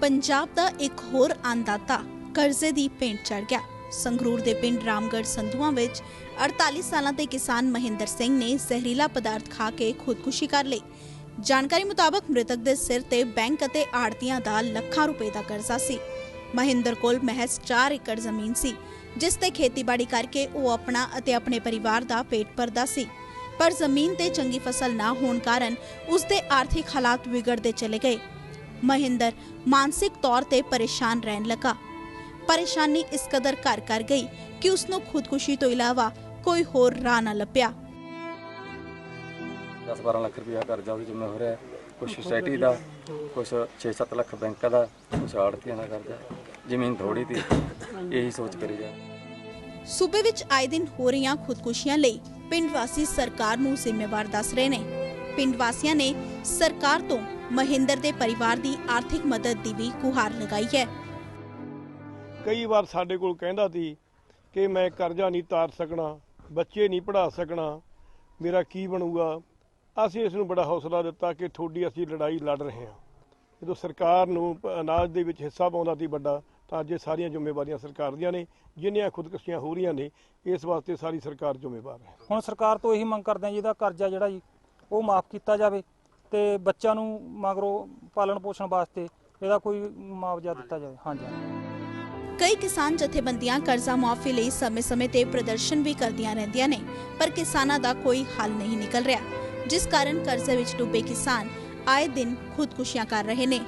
ਪੰਜਾਬ ਦਾ ਇੱਕ ਹੋਰ ਅੰਦਾਤਾ ਕਰਜ਼ੇ ਦੀ ਭੇਂਟ ਚੜ ਗਿਆ। ਸੰਗਰੂਰ ਦੇ ਪਿੰਡ ਰਾਮਗੜ ਸੰਧੂਆਂ ਵਿੱਚ 48 ਸਾਲਾਂ ਦੇ ਕਿਸਾਨ ਮਹਿੰਦਰ ਸਿੰਘ ਨੇ ਜ਼ਹਿਰੀਲਾ ਪਦਾਰਥ ਖਾ ਕੇ ਖੁਦਕੁਸ਼ੀ ਕਰ ਲਈ। ਜਾਣਕਾਰੀ ਮੁਤਾਬਕ ਮ੍ਰਿਤਕ ਦੇ ਸਿਰ ਤੇ ਬੈਂਕ ਅਤੇ ਆੜਤੀਆਂ ਦਾ ਲੱਖਾਂ ਰੁਪਏ ਦਾ ਕਰਜ਼ਾ ਸੀ। ਮਹਿੰਦਰ ਕੋਲ ਮਹਿਜ਼ 4 ਏਕੜ ਜ਼ਮੀਨ ਸੀ, ਜਿਸ ਤੇ ਖੇਤੀਬਾੜੀ ਕਰਕੇ ਉਹ ਆਪਣਾ ਅਤੇ ਆਪਣੇ ਪਰਿਵਾਰ ਦਾ ਪੇਟ ਭਰਦਾ ਸੀ। ਪਰ ਜ਼ਮੀਨ ਤੇ ਚੰਗੀ ਫਸਲ ਨਾ ਹੋਣ ਕਾਰਨ ਉਸ ਦੇ ਆਰਥਿਕ ਹਾਲਾਤ ਵਿਗੜਦੇ ਚਲੇ ਗਏ। ਮਹਿੰਦਰ ਮਾਨਸਿਕ ਤੌਰ ਤੇ ਪਰੇਸ਼ਾਨ ਰਹਿਣ ਲੱਗਾ। ਪਰੇਸ਼ਾਨੀ ਇਸ ਕਦਰ ਘਰ ਕਰ ਗਈ ਕਿ ਉਸ ਨੂੰ ਖੁਦਕੁਸ਼ੀ ਤੋਂ ਇਲਾਵਾ ਕੋਈ ਹੋਰ ਰਾਹ ਨਾ ਲੱਭਿਆ। 10-12 ਲੱਖ ਰੁਪਇਆ ਕਰਜ਼ਾ ਉਹਦੇ ਜਿੰਮੇ ਹੋ ਰਿਹਾ। ਕੁਝ ਸੁਸਾਇਟੀ ਦਾ ਕੁਝ 6-7 ਲੱਖ ਬੈਂਕਾਂ ਦਾ ਕੁਝ ਆੜਤੀਆਂ ਦਾ ਕਰਜ਼ਾ। ਜ਼ਮੀਨ ਥੋੜੀ ਤੀ ਇਹੀ ਸੋਚ ਕਰੀ ਜਾ। ਸੂਬੇ ਵਿੱਚ ਆਏ ਦਿਨ ਹੋ ਰਹੀਆਂ ਖੁਦਕੁਸ਼ੀਆਂ ਲਈ ਪਿੰਡ ਵਾਸੀ ਸਰਕਾਰ ਨੂੰ ਜ਼ਿੰਮੇਵਾਰ ਦੱਸ ਰਹੇ ਨੇ। ਪਿੰਡ ਵਾਸੀਆਂ ਨੇ ਸਰਕਾਰ ਤੋਂ ਮਹਿੰਦਰ ਦੇ ਪਰਿਵਾਰ ਦੀ ਆਰਥਿਕ ਮਦਦ ਦੀ ਵੀ ਗੁਹਾਰ ਲਗਾਈ ਹੈ। ਕਈ ਵਾਰ ਸਾਡੇ ਕੋਲ ਕਹਿੰਦਾ ਸੀ ਕਿ ਮੈਂ ਕਰਜ਼ਾ ਨਹੀਂ ਤਾਰ ਸਕਣਾ ਬੱਚੇ ਨਹੀਂ ਪੜ੍ਹਾ ਸਕਣਾ ਮੇਰਾ ਕੀ ਬਣੂਗਾ? ਅਸੀਂ ਇਸ ਨੂੰ ਬੜਾ ਹੌਸਲਾ ਦਿੱਤਾ ਕਿ ਤੁਹਾਡੀ ਅਸੀਂ ਲੜਾਈ ਲੜ ਰਹੇ ਹਾਂ। ਜਦੋਂ ਸਰਕਾਰ ਨੂੰ ਅਨਾਜ ਦੇ ਵਿੱਚ ਹਿੱਸਾ ਪਾਉਂਦਾ ਸੀ ਵੱਡਾ ਤਾਂ ਅੱਜ ਇਹ ਸਾਰੀਆਂ ਜ਼ਿੰਮੇਵਾਰੀਆਂ ਸਰਕਾਰ ਦੀਆਂ ਨੇ ਜਿੰਨੀਆਂ ਖੁਦਕੁਸ਼ੀਆਂ ਹੋ ਰਹੀਆਂ ਨੇ ਇਸ ਵਾਸਤੇ ਸਾਰੀ ਸਰਕਾਰ ਜ਼ਿੰਮੇਵਾਰ ਹੈ। ਹੁਣ ਸਰਕਾਰ ਤੋਂ ਇਹੀ ਮੰਗ ਕਰਦੇ ਹਾਂ ਜੀ ਇਹਦਾ ਕਰਜ਼ਾ ਜਿਹੜਾ ਜੀ ਉਹ ਮਾਫ ਕੀਤਾ ਜਾਵੇ। ਤੇ ਬੱਚਿਆਂ ਨੂੰ ਮਗਰੋਂ ਪਾਲਣ ਪੋਸ਼ਣ ਵਾਸਤੇ ਇਹਦਾ ਕੋਈ ਮੁਆਵਜ਼ਾ ਦਿੱਤਾ ਜਾਵੇ। ਹਾਂਜੀ ਕਈ ਕਿਸਾਨ ਜਥੇਬੰਦੀਆਂ ਕਰਜ਼ਾ ਮੁਆਫੀ ਲਈ ਸਮੇਂ-ਸਮੇਂ ਤੇ ਪ੍ਰਦਰਸ਼ਨ ਵੀ ਕਰਦੀਆਂ ਰਹਿੰਦੀਆਂ ਨੇ, ਪਰ ਕਿਸਾਨਾਂ ਦਾ ਕੋਈ ਹੱਲ ਨਹੀਂ ਨਿਕਲ ਰਿਹਾ, ਜਿਸ ਕਾਰਨ ਕਰਜ਼ੇ ਵਿੱਚ ਡੁੱਬੇ ਕਿਸਾਨ ਆਏ ਦਿਨ ਖੁਦਕੁਸ਼ੀਆਂ ਕਰ ਰਹੇ ਨੇ।